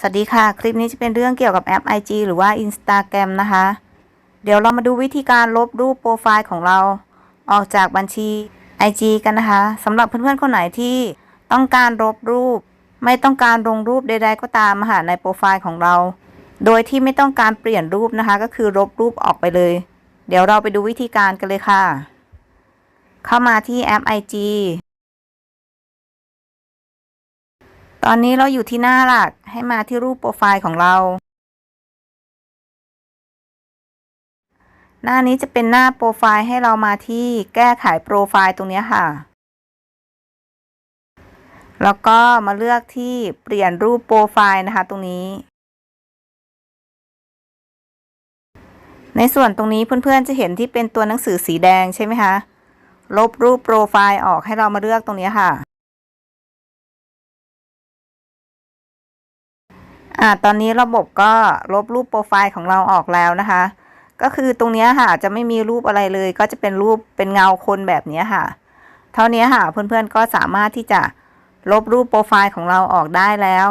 สวัสดีค่ะ คลิปนี้จะเป็นเรื่องเกี่ยวกับแอป IG หรือว่า Instagram นะคะ เดี๋ยวเรามาดูวิธีการลบรูปโปรไฟล์ของเราออกจากบัญชี IG กันนะคะสำหรับเพื่อนๆคนไหนที่ต้องการลบรูป ไม่ต้องการลงรูปใด ๆ ก็ตามค่ะในโปรไฟล์ของเรา โดยที่ไม่ต้องการเปลี่ยนรูปนะคะ ก็คือลบรูปออกไปเลย เดี๋ยวเราไปดูวิธีการกันเลยค่ะ เข้ามาที่แอป IG ตอนนี้เราอยู่ที่หน้าหลักให้มาที่รูปโปรไฟล์ของเรา หน้านี้จะเป็นหน้าโปรไฟล์ให้เรามาที่แก้ไขโปรไฟล์ตรงนี้ค่ะ แล้วก็มาเลือกที่เปลี่ยนรูปโปรไฟล์นะคะตรงนี้ ในส่วนตรงนี้เพื่อนๆจะเห็นที่เป็นตัวหนังสือสีแดงใช่ไหมคะ ลบรูปโปรไฟล์ออกให้เรามาเลือกตรงนี้ค่ะ อ่าตอนนี้ระบบก็ลบรูปโปรไฟล์ของเราออกแล้วนะคะ ก็คือตรงนี้ค่ะจะไม่มีรูปอะไรเลย ก็จะเป็นรูปเป็นเงาคนแบบนี้ค่ะ เท่านี้ค่ะเพื่อนๆก็สามารถที่จะลบรูปโปรไฟล์ของเราออกได้แล้ว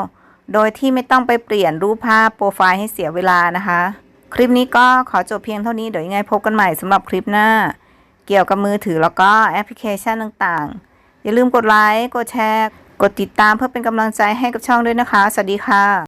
โดยที่ไม่ต้องไปเปลี่ยนรูปภาพโปรไฟล์ให้เสียเวลานะคะ คลิปนี้ก็ขอจบเพียงเท่านี้เดี๋ยวยังไงพบกันใหม่สำหรับคลิปหน้า เกี่ยวกับมือถือแล้วก็แอปพลิเคชันต่างๆ อย่าลืมกดไลค์กดแชร์ กดติดตามเพื่อเป็นกำลังใจให้กับช่องด้วยนะคะ สวัสดีค่ะ